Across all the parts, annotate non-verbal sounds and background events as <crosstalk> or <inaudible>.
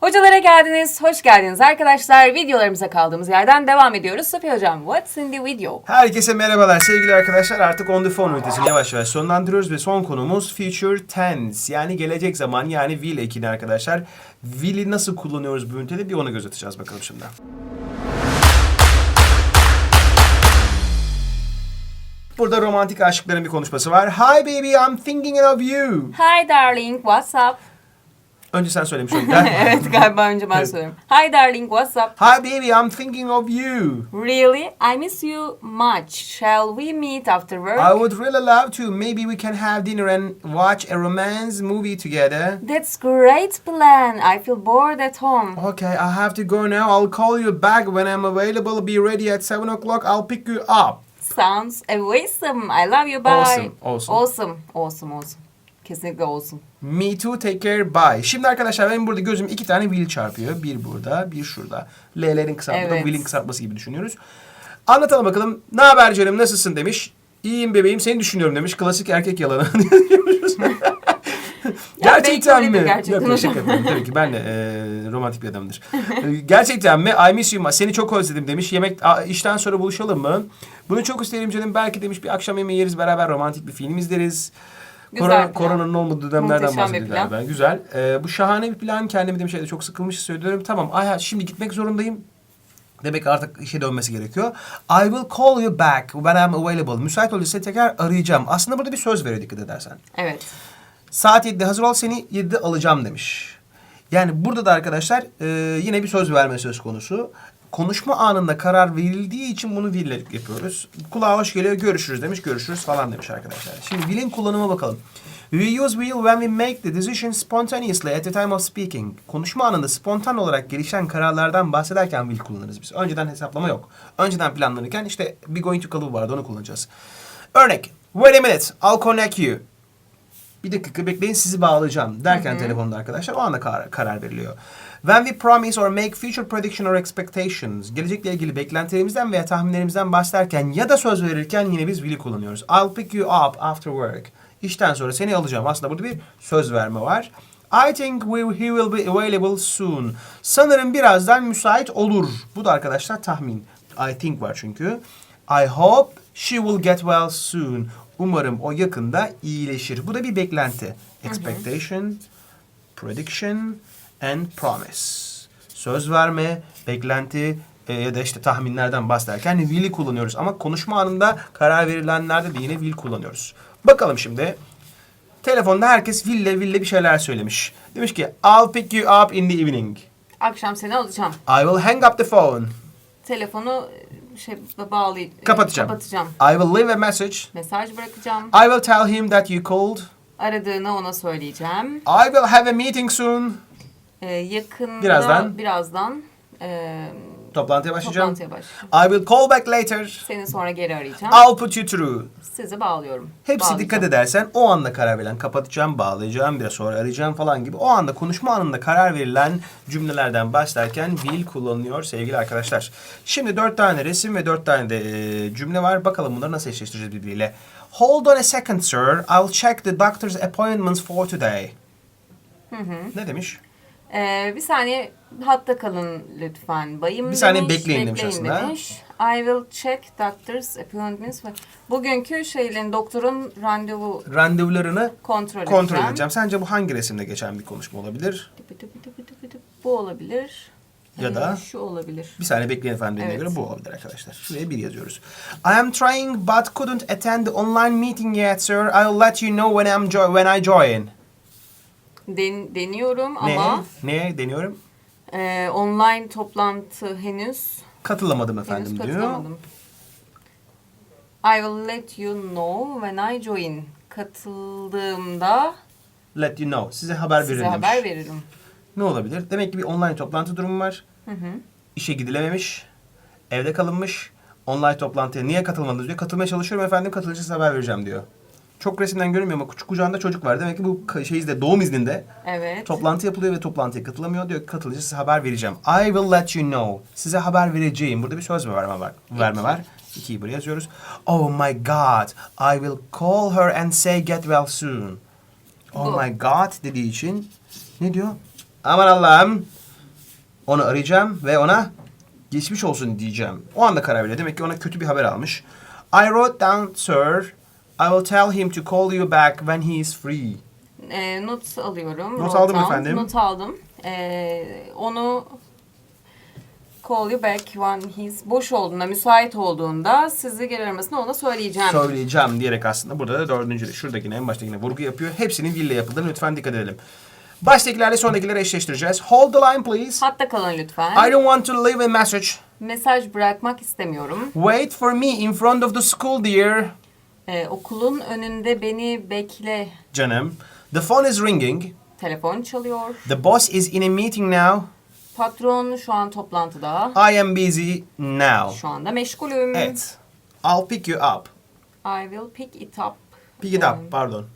Hocalara geldiniz, hoş geldiniz arkadaşlar. Videolarımıza kaldığımız yerden devam ediyoruz. Sofi Hocam, what's in the video? Herkese merhabalar sevgili arkadaşlar. Artık On The Phone ünitesini yavaş yavaş sonlandırıyoruz ve son konumuz Future Tense. Yani gelecek zaman yani will ekini arkadaşlar. Will'i nasıl kullanıyoruz bu ünitede bir ona göz atacağız bakalım şimdi. Burada romantik aşıkların bir konuşması var. Hi baby I'm thinking of you. Hi darling, what's up? Önce sen söylemiş oldun. <laughs> evet galiba önce ben söylüyorum. Hi darling, what's up? Hi baby I'm thinking of you. Really? I miss you much. Shall we meet after work? I would really love to. Maybe we can have dinner and watch a romance movie together. That's great plan. I feel bored at home. Okay, I have to go now. I'll call you back when I'm available. Be ready at 7 o'clock. I'll pick you up. Sounds awesome. I love you. Bye. Awesome, awesome. Awesome. Awesome, awesome. Kesinlikle olsun. Me too, take care, bye. Şimdi arkadaşlar benim burada gözüm iki tane will çarpıyor. Bir burada, bir şurada. L'lerin kısaltması, Evet. will'in kısaltması gibi düşünüyoruz. Anlatalım bakalım. Ne haber canım, nasılsın demiş. İyiyim bebeğim, seni düşünüyorum demiş. Klasik erkek yalanı. <laughs> <laughs> Gerçekten mi? gerçekten Yok, hocam. ederim. Tabii ki ben de e, romantik bir adamdır. Gerçekten mi? I miss you. ma- Seni çok özledim demiş. Yemek a, işten sonra buluşalım mı? Bunu çok isterim canım. Belki demiş bir akşam yemeği yeriz beraber romantik bir film izleriz. Güzel Korona, plan. koronanın olmadığı dönemlerden Muhteşem bir plan. galiba. Güzel. E, bu şahane bir plan. Kendimi demiş şeyde çok sıkılmış hissediyorum. Tamam. Ay, ha, şimdi gitmek zorundayım. Demek ki artık işe dönmesi gerekiyor. I will call you back when I'm available. Müsait olursa tekrar arayacağım. Aslında burada bir söz veriyor dikkat edersen. Evet. Saat 7'de hazır ol seni 7'de alacağım demiş. Yani burada da arkadaşlar e, yine bir söz verme söz konusu. Konuşma anında karar verildiği için bunu will ile yapıyoruz. Kulağa hoş geliyor görüşürüz demiş görüşürüz falan demiş arkadaşlar. Şimdi will'in kullanıma bakalım. We use will when we make the decision spontaneously at the time of speaking. Konuşma anında spontan olarak gelişen kararlardan bahsederken will kullanırız biz. Önceden hesaplama yok. Önceden planlanırken işte be going to kalıbı vardı onu kullanacağız. Örnek. Wait a minute, I'll connect you bir dakika bekleyin sizi bağlayacağım derken telefonda arkadaşlar o anda karar, karar veriliyor. When we promise or make future prediction or expectations, gelecekle ilgili beklentilerimizden veya tahminlerimizden bahsederken ya da söz verirken yine biz will'i kullanıyoruz. I'll pick you up after work. İşten sonra seni alacağım. Aslında burada bir söz verme var. I think we, he will be available soon. Sanırım birazdan müsait olur. Bu da arkadaşlar tahmin. I think var çünkü. I hope she will get well soon. Umarım o yakında iyileşir. Bu da bir beklenti. Expectation, prediction and promise. Söz verme, beklenti e, ya da işte tahminlerden bahsederken will'i kullanıyoruz. Ama konuşma anında karar verilenlerde de yine will kullanıyoruz. Bakalım şimdi. Telefonda herkes will'le will'le bir şeyler söylemiş. Demiş ki I'll pick you up in the evening. Akşam seni alacağım. I will hang up the phone. Telefonu şey bağlayacağım. Kapatacağım. Kapatacağım. I will leave a message. Mesaj bırakacağım. I will tell him that you called. Aradığını ona söyleyeceğim. I will have a meeting soon. Ee, yakında Birazdan. birazdan e, Toplantıya başlayacağım. toplantıya başlayacağım. I will call back later. Seni sonra geri arayacağım. I'll put you through. Sizi bağlıyorum. Hepsi Bağlayacağım. dikkat edersen o anda karar verilen kapatacağım, bağlayacağım, biraz sonra arayacağım falan gibi. O anda konuşma anında karar verilen cümlelerden başlarken will kullanılıyor sevgili arkadaşlar. Şimdi dört tane resim ve dört tane de e, cümle var. Bakalım bunları nasıl eşleştireceğiz birbiriyle. Hold on a second sir. I'll check the doctor's appointments for today. Ne demiş? Ee, bir saniye hatta kalın lütfen bayım Bir saniye demiş, bekleyin demiş aslında. demiş. I will check doctor's appointments. Bugünkü şeylerin doktorun randevu Randevularını kontrol, kontrol edeceğim. edeceğim. Sence bu hangi resimde geçen bir konuşma olabilir? Tıpı tıpı tıpı tıpı tıpı. Bu olabilir. Ya Ee, da- şu olabilir. Bir saniye bekleyin efendim dediğine Evet. göre bu olabilir arkadaşlar. Şuraya bir yazıyoruz. I am trying but couldn't attend the online meeting yet sir. I'll let you know when, I'm jo- when I join. Den- deniyorum ama Ne deniyorum? e, online toplantı henüz Katılamadım efendim henüz diyor. katılamadım. I will let you know when I join. Katıldığımda Let you know. Size haber size demiş. haber veririm. Ne olabilir? Demek ki bir online toplantı durumu var. Hı hı. İşe gidilememiş. Evde kalınmış. Online toplantıya niye katılmadınız diyor. Katılmaya çalışıyorum efendim. Katılınca size haber vereceğim diyor. Çok resimden görünmüyor ama küçük kucağında çocuk var. Demek ki bu şey izde doğum izninde Evet. Toplantı yapılıyor ve toplantıya katılamıyor. Diyor ki katılınca size haber vereceğim. I will let you know. Size haber vereceğim. Burada bir söz mü verme var? Verme var. İkiyi buraya yazıyoruz. Oh my God. I will call her and say get well soon. Oh Bu. my God dediği için ne diyor? Aman Allah'ım. Onu arayacağım ve ona geçmiş olsun diyeceğim. O anda karar veriyor. Demek ki ona kötü bir haber almış. I wrote down sir. I will tell him to call you back when he is free. E, not alıyorum. Not aldım down. efendim. Not aldım. E, onu call you back when he's boş olduğunda, müsait olduğunda sizi geri aramasını ona söyleyeceğim. Söyleyeceğim diyerek aslında burada da dördüncü şuradakine en baştakine vurgu yapıyor. Hepsinin villa yapıldığını lütfen dikkat edelim. Baştakilerle sonrakileri eşleştireceğiz. Hold the line please. Hatta kalın lütfen. I don't want to leave a message. Mesaj bırakmak istemiyorum. Wait for me in front of the school dear. E, okulun önünde beni bekle. Canım. The phone is ringing. Telefon çalıyor. The boss is in a meeting now. Patron şu an toplantıda. I am busy now. Şu anda meşgulüm. Evet. I'll pick you up. I will pick it up. Pick it up, pardon.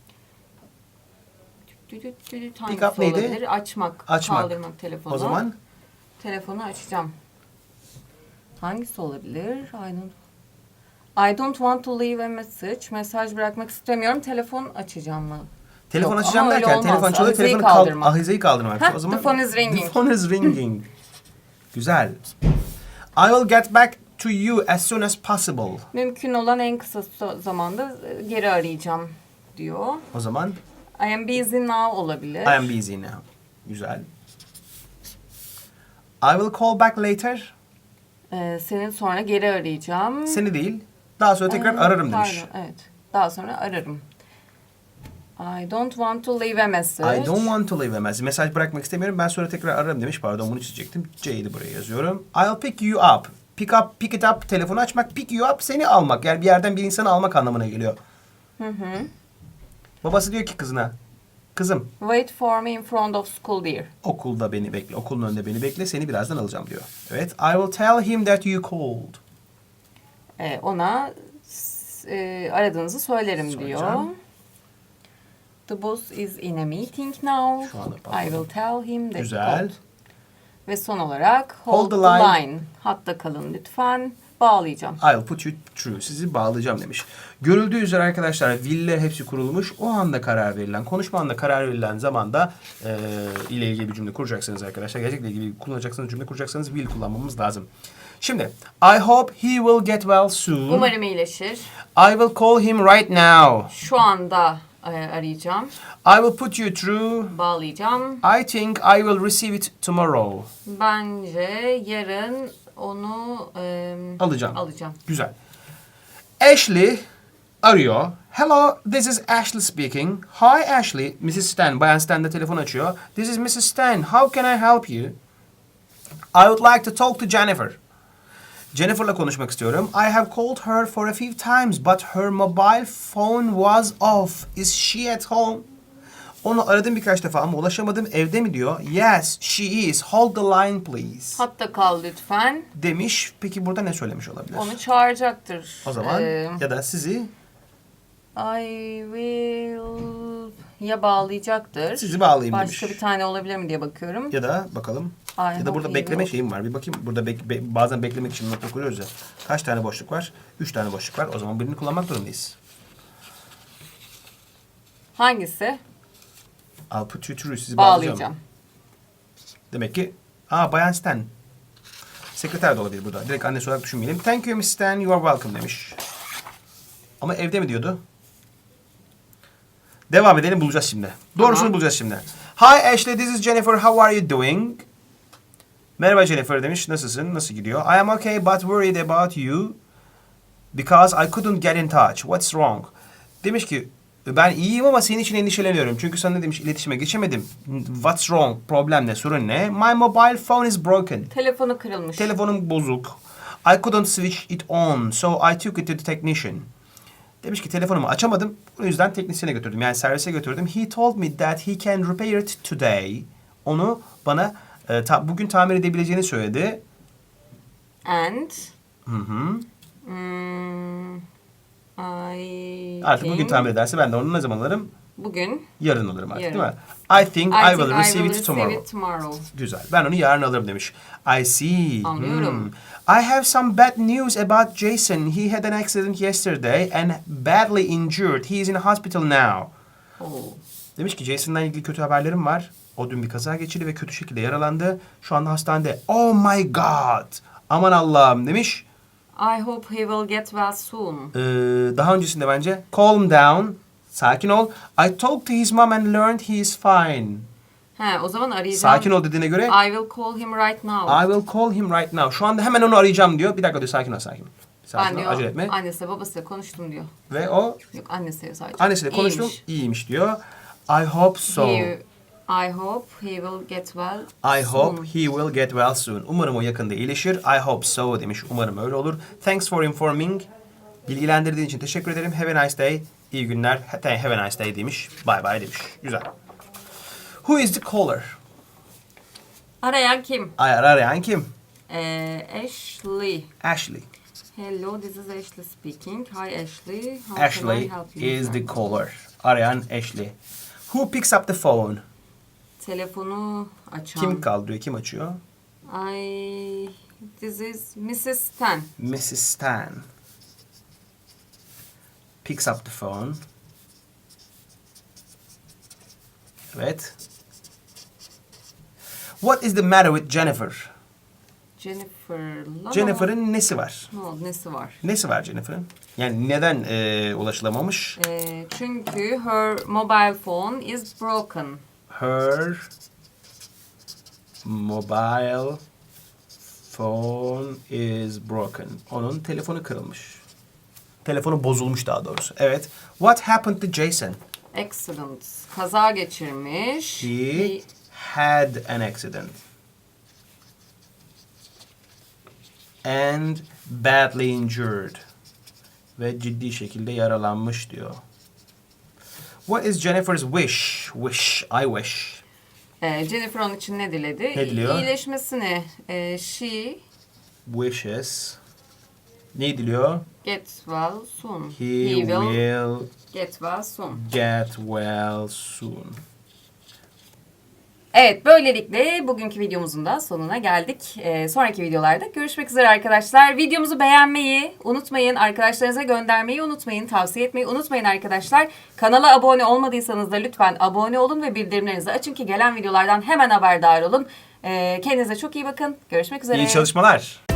Düdüt düdüt Pick hangisi up neydi? olabilir? Açmak, Açmak. kaldırmak telefonu. O zaman Telefonu açacağım. Hangisi olabilir? I don't, I don't want to leave a message. Mesaj bırakmak istemiyorum. Telefon açacağım mı? telefon Yok, açacağım ama öyle derken olmaz. telefon çalıyor, Ahizeyi telefonu kal kaldırmak. ahizeyi kaldırmak. Heh, o zaman the phone is ringing. The phone is ringing. Güzel. I will get back to you as soon as possible. Mümkün olan en kısa so- zamanda e, geri arayacağım diyor. O zaman I am busy now olabilir. I am busy now. Güzel. I will call back later. Ee, senin sonra geri arayacağım. Seni değil. Daha sonra tekrar Ee, ararım demiş. pardon, evet. Daha sonra ararım. I don't want to leave a message. I don't want to leave a message. Mesaj bırakmak istemiyorum. Ben sonra tekrar ararım demiş. Pardon bunu çizecektim. C'yi buraya yazıyorum. I'll pick you up. Pick up, pick it up. Telefonu açmak. Pick you up seni almak. Yani bir yerden bir insanı almak anlamına geliyor. Hı hı. Babası diyor ki kızına. Kızım Wait for me in front of school dear. okulda beni bekle. Okulun önünde beni bekle. Seni birazdan alacağım diyor. Evet. I will tell him that you called. Ee, ona e, aradığınızı söylerim diyor. Söyleyeceğim. The boss is in a meeting now. Şu anda I will tell him that Güzel. Ve son olarak hold, Hold the the line. line. Hatta kalın lütfen. Bağlayacağım. I'll put you through. Sizi bağlayacağım demiş. Görüldüğü üzere arkadaşlar villa hepsi kurulmuş. O anda karar verilen, konuşma anda karar verilen zamanda e, ile ilgili bir cümle kuracaksınız arkadaşlar. Gelecekle ilgili kullanacaksanız cümle kuracaksanız will kullanmamız lazım. Şimdi I hope he will get well soon. Umarım iyileşir. I will call him right now. Şu anda e, arayacağım. I will put you through. Bağlayacağım. I think I will receive it tomorrow. Bence yarın onu e, Alacağım. alacağım. Güzel. Ashley arıyor. Hello, this is Ashley speaking. Hi Ashley, Mrs. Stan. Bayan Stan de telefon açıyor. This is Mrs. Stan. How can I help you? I would like to talk to Jennifer. Jennifer'la konuşmak istiyorum. I have called her for a few times but her mobile phone was off. Is she at home? Onu aradım birkaç defa ama ulaşamadım. Evde mi diyor? Yes, she is. Hold the line please. Hatta kal lütfen. Demiş. Peki burada ne söylemiş olabilir? Onu çağıracaktır. O zaman Ee, ya da sizi I will ya bağlayacaktır. sizi bağlayayım Başka demiş. bir tane olabilir mi diye bakıyorum. Ya da bakalım. I ya da burada bekleme şeyim var. Bir bakayım. Burada bek- be- bazen beklemek için nokta koyuyoruz ya. Kaç tane boşluk var? Üç tane boşluk var. O zaman birini kullanmak zorundayız. Hangisi? I'll put you through. Sizi bağlayacağım. Bağlayacağım. Demek ki Aa Bayan Stan. Sekreter de olabilir burada. Direkt annesi olarak düşünmeyelim. Thank you Miss Stan. You are welcome demiş. Ama evde mi diyordu? Devam edelim bulacağız şimdi. Doğrusunu Tamam. bulacağız şimdi. Hi Ashley, this is Jennifer. How are you doing? Merhaba Jennifer demiş. Nasılsın? Nasıl gidiyor? I am okay but worried about you because I couldn't get in touch. What's wrong? Demiş ki ben iyiyim ama senin için endişeleniyorum. Çünkü sana demiş iletişime geçemedim. What's wrong? Problem ne? Sorun ne? My mobile phone is broken. Telefonu kırılmış. Telefonum bozuk. I couldn't switch it on, so I took it to the technician. Demiş ki telefonumu açamadım. O yüzden teknisyene götürdüm. Yani servise götürdüm. He told me that he can repair it today. Onu bana e, ta- bugün tamir edebileceğini söyledi. And Hı hı. hmm, I Artık bugün think- tamir ederse ben de onu ne zaman alırım? Bugün Yarın alırım artık Yarın. değil mi? I think I, I, will think receive I it will tomorrow. receive it tomorrow. Güzel. Ben onu yarın alırım demiş. I see. Anlıyorum. Hmm. I have some bad news about Jason. He had an accident yesterday and badly injured. He is in hospital now. Oh. Demiş ki Jason'la ilgili kötü haberlerim var. O dün bir kaza geçirdi ve kötü şekilde yaralandı. Şu anda hastanede. Oh my god. Aman Allah'ım demiş. I hope he will get well soon. Ee, daha öncesinde bence calm down. Sakin ol. I talked to his mom and learned he is fine. He, o zaman arayacağım. Sakin ol dediğine göre I will call him right now. I will call him right now. Şu anda hemen onu arayacağım diyor. Bir dakika diyor sakin ol sakin ol. Sakin ben ol diyor, acele etme. annesiyle babasıyla konuştum diyor. Ve o Yok annesiyle sadece. annesiyle konuştum. İyiymiş. iyiymiş diyor. I hope so. He, I hope he will get well I soon. hope he will get well soon. Umarım o yakında iyileşir. I hope so demiş. Umarım öyle olur. Thanks for informing. Bilgilendirdiğin için teşekkür ederim. Have a nice day. İyi günler. Have a nice day demiş. Bye bye demiş. Güzel. Who is the caller? Arayan kim? Ayar arayan kim? Ee, Ashley. Ashley. Hello, this is Ashley speaking. Hi Ashley. How can I Ashley help you? is the caller. Arayan Ashley. Who picks up the phone? Telefonu açan. Kim kaldırıyor? Kim açıyor? I this is Mrs. Stan. Mrs. Stan. Picks up the phone. Evet. What is the matter with Jennifer? Jennifer'la Jennifer'ın nesi var? Ne oldu? Nesi var? Nesi var Jennifer'ın? Yani neden e, ulaşılamamış? Ee, çünkü her mobile phone is broken. Her mobile phone is broken. Onun telefonu kırılmış. Telefonu bozulmuş daha doğrusu. Evet. What happened to Jason? Accident. Kaza geçirmiş. He had an accident. And badly injured. Ve ciddi şekilde yaralanmış diyor. What is Jennifer's wish? Wish, I wish. Ee, Jennifer onun için ne diledi? Ne diliyor? İyileşmesini. Ee, she Wishes. Ne diliyor? get well soon. He, will get well soon. get well soon. Evet böylelikle bugünkü videomuzun da sonuna geldik. Ee, sonraki videolarda görüşmek üzere arkadaşlar. Videomuzu beğenmeyi unutmayın. Arkadaşlarınıza göndermeyi unutmayın. Tavsiye etmeyi unutmayın arkadaşlar. Kanala abone olmadıysanız da lütfen abone olun ve bildirimlerinizi açın ki gelen videolardan hemen haberdar olun. Ee, kendinize çok iyi bakın. Görüşmek üzere. İyi çalışmalar.